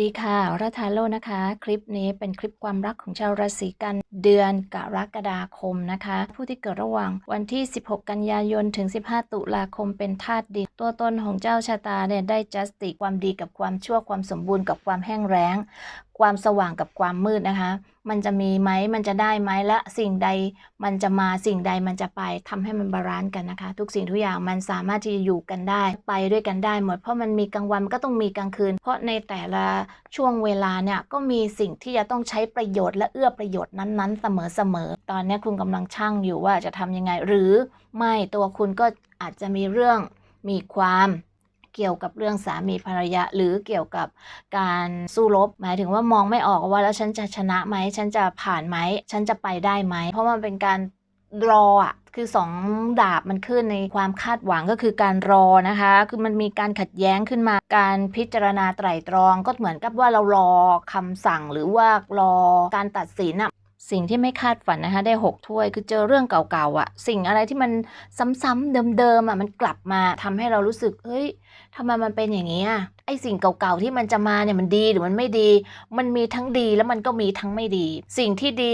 ดีค่ะรัฐาโลนะคะ คลิปนี้เป็นคลิปความรักของชาวราศีกันเดือนกรกฎาคมนะคะ ผู้ที่เกิดระหว่างวันที่ 16 กันยายนถึง 15 ตุลาคมเป็นธาตุดิน ตัวตนของเจ้าชะตาเนี่ยได้จัสติความดีกับความชั่วความสมบูรณ์กับความแห้งแล้งความสว่างกับความมืดนะคะ มันจะมีไหมมันจะได้ไหมและสิ่งใดมันจะมาสิ่งใดมันจะไปทำให้มันบาลานซ์กันนะคะ ทุกสิ่งทุกอย่างมันสามารถที่จะอยู่กันได้ ไปด้วยกันได้หมด เพราะมันมีกลางวันก็ต้องมีกลางคืน เพราะในแต่ละช่วงเวลาเนี่ยก็มีสิ่งที่จะต้องใช้ประโยชน์และเอื้อประโยชน์นั้นๆ เสมอๆตอนนี้คุณกำลังช่างอยู่ว่าจะทำยังไง หรือไม่ตัวคุณก็อาจจะมีเรื่องมีความ เกี่ยวกับเรื่องสามีภรรยา หรือเกี่ยวกับการสู้รบ หมายถึงว่ามองไม่ออกว่าแล้วฉันจะชนะไหมฉันจะผ่านไหมฉันจะไปได้ไหม เพราะมันเป็นการรออะคือสองดาบมันขึ้นในความคาดหวังก็คือการรอนะคะ คือมันมีการขัดแย้งขึ้นมาการพิจารณาไตร่ตรอง ก็เหมือนกับว่าเรารอคำสั่งหรือว่ารอการตัดสินอะ สิ่งที่ไม่คาดฝันนะคะได้ 6 ถ้วย คือเจอเรื่องเก่าๆอะสิ่งอะไรที่มันซ้ำๆเดิมๆอะมันกลับมาทำให้เรารู้สึกเฮ้ยทำไมมันเป็นอย่างนี้อะไอสิ่งเก่าๆที่มันจะมาเนี่ยมันดีหรือมันไม่ดี มันมีทั้งดีแล้วมันก็มีทั้งไม่ดี สิ่งที่ดี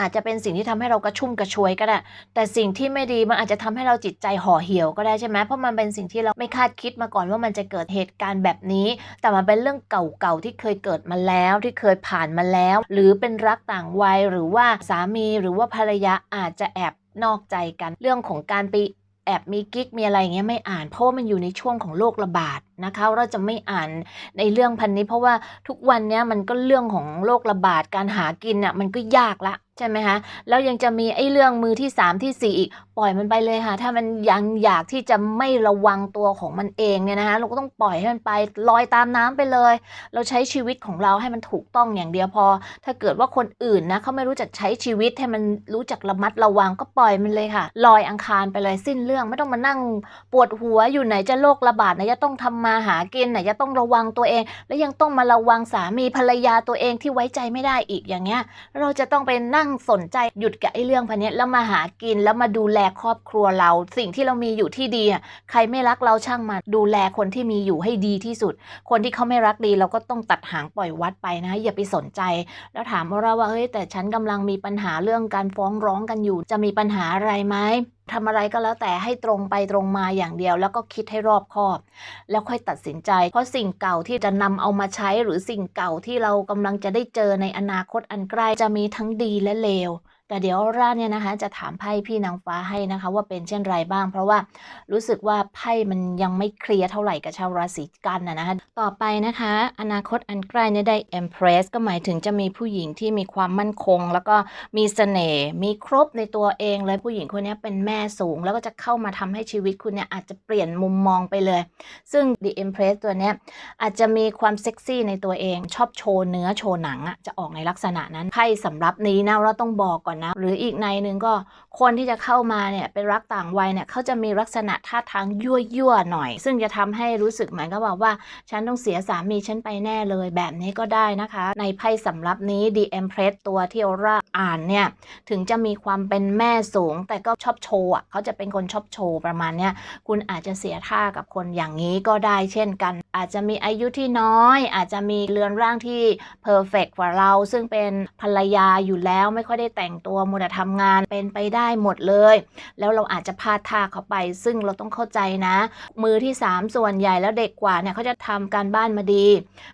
อาจจะเป็นสิ่งที่ทำให้เรากระชุ่มกระชวยก็ได้ แต่สิ่งที่ไม่ดีมันอาจจะทำให้เราจิตใจห่อเหี่ยวก็ได้ใช่ไหมเพราะมันเป็นสิ่งที่เราไม่คาดคิดมาก่อนว่ามันจะเกิดเหตุการณ์แบบนี้ แต่มันเป็นเรื่องเก่าๆที่เคยเกิดมาแล้วที่เคยผ่านมาแล้ว หรือเป็นรักต่างวัยหรือว่าสามีหรือว่าภรรยาอาจจะแอบนอกใจกัน เรื่องของการไปแอบมีกิ๊กมีอะไรอย่างเงี้ยไม่อ่านเพราะว่ามันอยู่ในช่วงของโรคระบาดนะคะเราจะไม่อ่านในเรื่องพันนี้ เพราะว่าทุกวันนี้มันก็เรื่องของโรคระบาดการหากินอะมันก็ยากละใช่ไหมคะแล้วยังจะมีไอ้เรื่องมือที่ 3 ที่ 4 อีก ปล่อยมันไปเลยค่ะ ถ้ามันยังอยากที่จะไม่ระวังตัวของมันเองเนี่ยนะคะเราก็ต้องปล่อยให้มันไปลอยตามน้ำไปเลย เราใช้ชีวิตของเราให้มันถูกต้องอย่างเดียวพอ ถ้าเกิดว่าคนอื่นนะเขาไม่รู้จักใช้ชีวิตให้มันรู้จักระมัดระวังก็ปล่อยมันเลยค่ะลอยอังคารไปเลยสิ้นเรื่องไม่ต้องมานั่งปวดหัวอยู่ไหนจะโรคระบาดไหนจะต้องทำมาหากินไหนจะต้องระวังตัวเอง แล้วยังต้องมาระวังสามีภรรยาตัวเองที่ไว้ใจไม่ได้อีกอย่างเงี้ย เราจะต้องไปนั่งสนใจหยุดกับไอ้เรื่องพันนี้แล้วมาหากินแล้วมาดูแลครอบครัวเรา สิ่งที่เรามีอยู่ที่ดีอะใครไม่รักเราช่างมาดูแลคนที่มีอยู่ให้ดีที่สุด คนที่เขาไม่รักดีเราก็ต้องตัดหางปล่อยวัดไปนะอย่าไปสนใจ แล้วถามเราว่าเฮ้ยแต่ฉันกำลังมีปัญหาเรื่องการฟ้องร้องกันอยู่ จะมีปัญหาอะไรไหม ทำอะไรก็แล้วแต่ให้ตรงไปตรงมาอย่างเดียว แล้วก็คิดให้รอบคอบ แล้วค่อยตัดสินใจ เพราะสิ่งเก่าที่จะนำเอามาใช้หรือสิ่งเก่าที่เรากำลังจะได้เจอในอนาคตอันใกล้จะมีทั้งดีและเลว แต่เดี๋ยวร่าเนี่ยนะคะจะถามไพ่พี่นางฟ้าให้นะคะ ว่าเป็นเช่นไรบ้าง เพราะว่ารู้สึกว่าไพ่มันยังไม่เคลียร์เท่าไหร่กับชาวราศีกันนะนะคะต่อไปนะคะ อนาคตอันใกล้เนี่ยได้ Empress ก็หมายถึงจะมีผู้หญิงที่มีความมั่นคง แล้วก็มีเสน่ห์มีครบในตัวเองเลยผู้หญิงคนนี้เป็นแม่สูง แล้วก็จะเข้ามาทำให้ชีวิตคุณเนี่ยอาจจะเปลี่ยนมุมมองไปเลย ซึ่ง The Empress ตัวเนี้ยอาจจะมีความเซ็กซี่ในตัวเอง ชอบโชว์เนื้อโชว์หนังอะจะออกในลักษณะนั้นไพ่สำหรับนี้นะเราต้องบอกก่อนนะ หรืออีกในหนึ่งก็คนที่จะเข้ามาเนี่ยเป็นรักต่างวัยเนี่ยเขาจะมีลักษณะท่าทางยั่วยั่วหน่อย ซึ่งจะทำให้รู้สึกเหมือนกับอกว่า ฉันต้องเสียสามีฉันไปแน่เลยแบบนี้ก็ได้นะคะ ในไพ่สำรับนี้ The Empress ตัวที่เราอ่านเนี่ย ถึงจะมีความเป็นแม่สูง แต่ก็ชอบโชว์อะเขาจะเป็นคนชอบโชว์ประมาณเนี้ยคุณอาจจะเสียท่ากับคนอย่างนี้ก็ได้เช่นกัน อาจจะมีอายุที่น้อย อาจจะมีเรือนร่างที่เพอร์เฟกกว่าเรา ซึ่งเป็นภรรยาอยู่แล้วไม่ค่อยได้แต่งตัวมัวแต่ทำงานเป็นไปได้หมดเลย แล้วเราอาจจะพลาดท่าเขาไป ซึ่งเราต้องเข้าใจนะ มือที่ 3 ส่วนใหญ่แล้วเด็กกว่าเนี่ยเขาจะทำการบ้านมาดี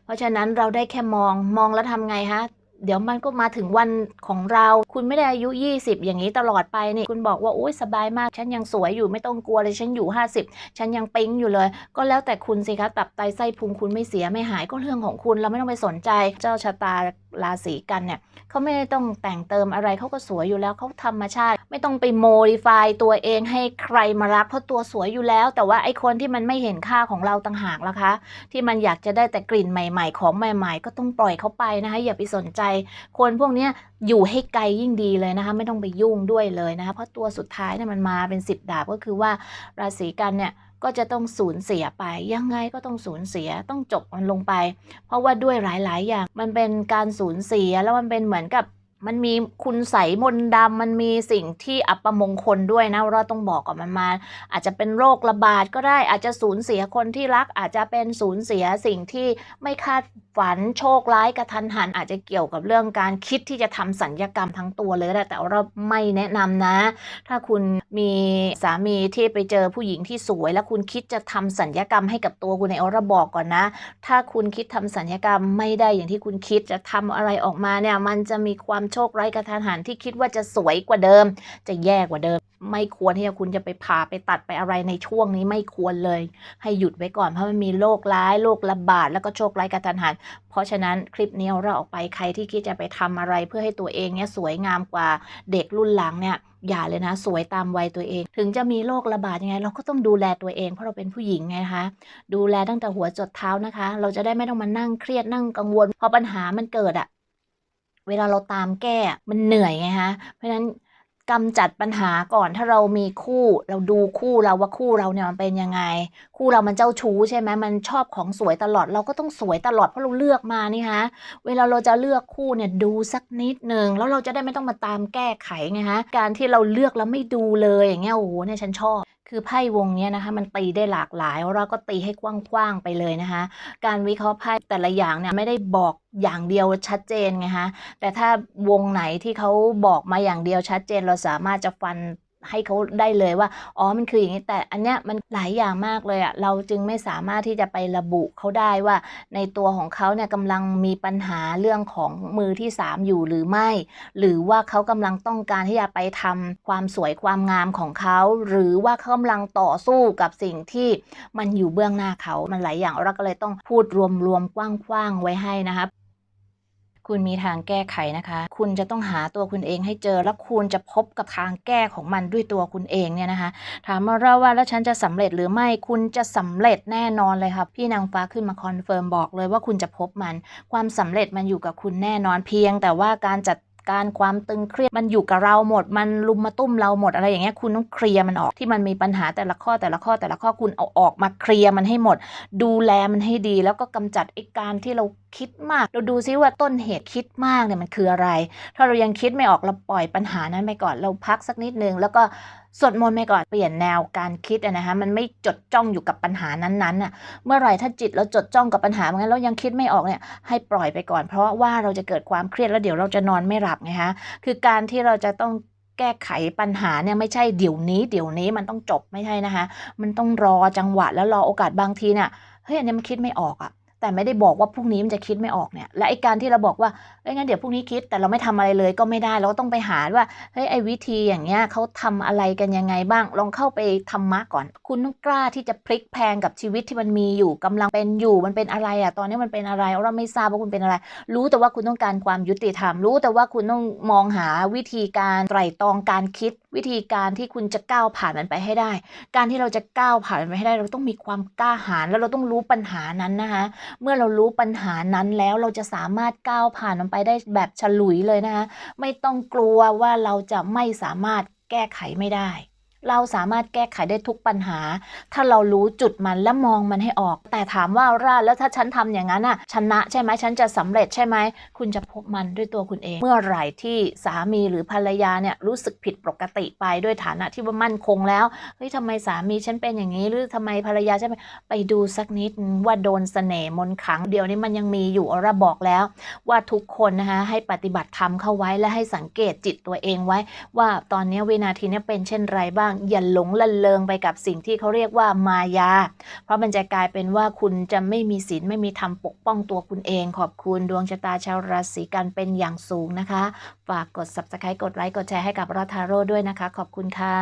เพราะฉะนั้นเราได้แค่มองมองแล้วทำไงฮะเดี๋ยวมันก็มาถึงวันของเรา คุณไม่ได้อายุ 20 อย่างนี้ตลอดไปนี่ คุณบอกว่าโอ้ยสบายมาก ฉันยังสวยอยู่ไม่ต้องกลัวเลย ฉันอยู่ 50 ฉันยังปิ๊งอยู่เลย ก็แล้วแต่คุณสิคะ ตับไตไส้พุงคุณไม่เสียไม่หายก็เรื่องของคุณ เราไม่ต้องไปสนใจ เจ้าชะตาราศีกันเนี่ย เขาไม่ได้ต้องแต่งเติมอะไรเขาก็สวยอยู่แล้วเขาธรรมชาติ ไม่ต้องไปโมดิฟายตัวเองให้ใครมารักเพราะตัวสวยอยู่แล้ว แต่ว่าไอ้คนที่มันไม่เห็นค่าของเราต่างหากล่ะคะ ที่มันอยากจะได้แต่กลิ่นใหม่ ๆ ของใหม่ ๆ ก็ต้องปล่อยเขาไปนะคะ อย่าไปสนใจ คนพวกนี้อยู่ให้ไกลยิ่งดีเลยนะคะ ไม่ต้องไปยุ่งด้วยเลยนะคะเพราะตัวสุดท้ายเนี่ยมันมาเป็นสิบดาบก็คือว่าราศีกันเนี่ย ก็จะต้องสูญเสียไป ยังไงก็ต้องสูญเสียต้องจบมันลงไป เพราะว่าด้วยหลาย ๆ อย่าง มันเป็นการสูญเสียแล้วมันเป็นเหมือนกับมันมีคุณใสมนดำมันมีสิ่งที่อัปมงคลด้วยนะเราต้องบอกก่อนมันมา อาจจะเป็นโรคระบาดก็ได้อาจจะสูญเสียคนที่รัก อาจจะเป็นสูญเสียสิ่งที่ไม่คาดฝันโชคร้ายกระทันหัน อาจจะเกี่ยวกับเรื่องการคิดที่จะทำสัญญกรรมทั้งตัวเลยแต่เราไม่แนะนำนะ ถ้าคุณ มีสามีที่ไปเจอผู้หญิงที่สวย แล้วคุณคิดจะทำสัญญกรรมให้กับตัวคุณในออราบอกก่อนนะ ถ้าคุณคิดทำสัญญกรรมไม่ได้อย่างที่คุณคิดจะทำอะไรออกมาเนี่ยมันจะมีความโชคร้ายกระทันหันที่คิดว่าจะสวยกว่าเดิม จะแย่กว่าเดิม ไม่ควรที่จะคุณจะไปผ่าไปตัดไปอะไรในช่วงนี้ไม่ควรเลย ให้หยุดไว้ก่อนเพราะมันมีโรคร้ายโรคระบาดแล้วก็โชคร้ายกระทันหัน เพราะฉะนั้นคลิปนี้เราออกไปใครที่คิดจะไปทำอะไรเพื่อให้ตัวเองเนี่ยสวยงามกว่าเด็กรุ่นหลังเนี่ยอย่าเลยนะ สวยตามวัยตัวเอง ถึงจะมีโรคระบาดยังไง เราก็ต้องดูแลตัวเองเพราะเราเป็นผู้หญิงไงคะดูแลตั้งแต่หัวจดเท้านะคะ เราจะได้ไม่ต้องมานั่งเครียดนั่งกังวลพอปัญหามันเกิดอะเวลาเราตามแก้มันเหนื่อยไงฮะ เพราะฉะนั้น กำจัดปัญหาก่อนถ้าเรามีคู่ เราดูคู่เราว่าคู่เราเนี่ยมันเป็นยังไง คู่เรามันเจ้าชู้ใช่ไหมมันชอบของสวยตลอด เราก็ต้องสวยตลอดเพราะเราเลือกมานี่ฮะเวลาเราจะเลือกคู่เนี่ยดูสักนิดหนึ่งแล้วเราจะได้ไม่ต้องมาตามแก้ไขไงฮะการที่เราเลือกแล้วไม่ดูเลยอย่างเงี้ยโอ้โหเนี่ยฉันชอบ คือไพ่วงนี้นะคะ มันตีได้หลากหลาย เราก็ตีให้กว้างๆไปเลยนะคะ การวิเคราะห์ไพ่แต่ละอย่างเนี่ยไม่ได้บอกอย่างเดียวชัดเจนไงฮะแต่ถ้าวงไหนที่เขาบอกมาอย่างเดียวชัดเจน เราสามารถจะฟัน ให้เขาได้เลยว่า อ๋อ มันคืออย่างนี้ แต่อันเนี้ยมันหลายอย่างมากเลยอะเราจึงไม่สามารถที่จะไประบุเขาได้ว่า ในตัวของเขาเนี่ยกำลังมีปัญหาเรื่องของมือที่ 3 อยู่หรือไม่ หรือว่าเขากำลังต้องการที่จะไปทำความสวยความงามของเขา หรือว่าเขากำลังต่อสู้กับสิ่งที่มันอยู่เบื้องหน้าเขา มันหลายอย่างเราก็เลยต้องพูดรวมๆกว้างๆไว้ให้นะคะ คุณมีทางแก้ไขนะคะ คุณจะต้องหาตัวคุณเองให้เจอ แล้วคุณจะพบกับทางแก้ของมันด้วยตัวคุณเองเนี่ยนะคะ ถามมาเราว่าแล้วฉันจะสำเร็จหรือไม่ คุณจะสำเร็จแน่นอนเลยค่ะ พี่นางฟ้าขึ้นมาคอนเฟิร์มบอกเลยว่าคุณจะพบมัน ความสำเร็จมันอยู่กับคุณแน่นอนเพียง แต่ว่าการจัด การความตึงเครียดมันอยู่กับเราหมด มันลุมมาตุ้มเราหมดอะไรอย่างเงี้ยคุณต้องเคลียร์มันออกที่มันมีปัญหาแต่ละข้อแต่ละข้อแต่ละข้อคุณเอาออกมาเคลียร์มันให้หมด ดูแลมันให้ดี แล้วก็กำจัดไอ้การที่เราคิดมาก เราดูซิว่าต้นเหตุคิดมากเนี่ยมันคืออะไร ถ้าเรายังคิดไม่ออกเราปล่อยปัญหานั้นไปก่อนเราพักสักนิดนึงแล้วก็ สวดมนต์ไปก่อนเปลี่ยนแนวการคิดนะคะมันไม่จดจ้องอยู่กับปัญหานั้นๆน่ะเมื่อไหร่ถ้าจิตเราจดจ้องกับปัญหามันแล้วยังคิดไม่ออกเนี่ยให้ปล่อยไปก่อน เพราะว่าเราจะเกิดความเครียดแล้วเดี๋ยวเราจะนอนไม่หลับไงคะคือการที่เราจะต้องแก้ไขปัญหาเนี่ยไม่ใช่เดี๋ยวนี้ เดี๋ยวนี้มันต้องจบไม่ใช่นะคะ มันต้องรอจังหวะแล้วรอโอกาสบางทีเนี่ยเฮ้ยอันนี้มันคิดไม่ออกอะ แต่ไม่ได้บอกว่าพรุ่งนี้มันจะคิดไม่ออกเนี่ย และไอการที่เราบอกว่าเอ้ยงั้นเดี๋ยวพรุ่งนี้คิดแต่เราไม่ทำอะไรเลยก็ไม่ได้เราก็ต้องไปหาว่าเฮ้ยไอวิธีอย่างเงี้ยเขาทำอะไรกันยังไงบ้าง ลองเข้าไปธรรมะก่อน คุณต้องกล้าที่จะพลิกแพงกับชีวิตที่มันมีอยู่กำลังเป็นอยู่มันเป็นอะไรอะตอนนี้มันเป็นอะไรเราไม่ทราบว่าคุณเป็นอะไร รู้แต่ว่าคุณต้องการความยุติธรรมรู้แต่ว่าคุณต้องมองหาวิธีการไตร่ตรองการคิด วิธีการที่คุณจะก้าวผ่านมันไปให้ได้ การที่เราจะก้าวผ่านมันไปให้ได้ เราต้องมีความกล้าหาญแล้วเราต้องรู้ปัญหานั้นนะคะเมื่อเรารู้ปัญหานั้นแล้วเราจะสามารถก้าวผ่านมันไปได้แบบฉลุยเลยนะคะไม่ต้องกลัวว่าเราจะไม่สามารถแก้ไขไม่ได้ เราสามารถแก้ไขได้ทุกปัญหา ถ้าเรารู้จุดมันและมองมันให้ออก แต่ถามว่าราแล้วถ้าฉันทำอย่างนั้นอะชนะใช่ไหมฉันจะสำเร็จใช่ไหมคุณจะพบมันด้วยตัวคุณเอง เมื่อไหร่ที่สามีหรือภรรยาเนี่ยรู้สึกผิดปกติไปด้วยฐานะที่ว่ามั่นคงแล้วเฮ้ยทำไมสามีฉันเป็นอย่างนี้ หรือทำไมภรรยาฉันเป็นไปดูสักนิดว่าโดนเสน่ห์มนขังเดี๋ยวนี้มันยังมีอยู่เราบอกแล้ว ว่าทุกคนนะคะให้ปฏิบัติธรรมเข้าไว้และให้สังเกตจิตตัวเองไว้ ว่าตอนนี้วินาทีนี้เป็นเช่นไรบ้างอย่าหลงละเลงไปกับสิ่งที่เขาเรียกว่ามายา เพราะมันจะกลายเป็นว่าคุณจะไม่มีศีลไม่มีธรรมปกป้องตัวคุณเอง ขอบคุณดวงชะตาชาวราศีกันเป็นอย่างสูงนะคะ ฝากกด subscribe กดไลค์กดแชร์ให้กับรัทาโร่ด้วยนะคะ ขอบคุณค่ะ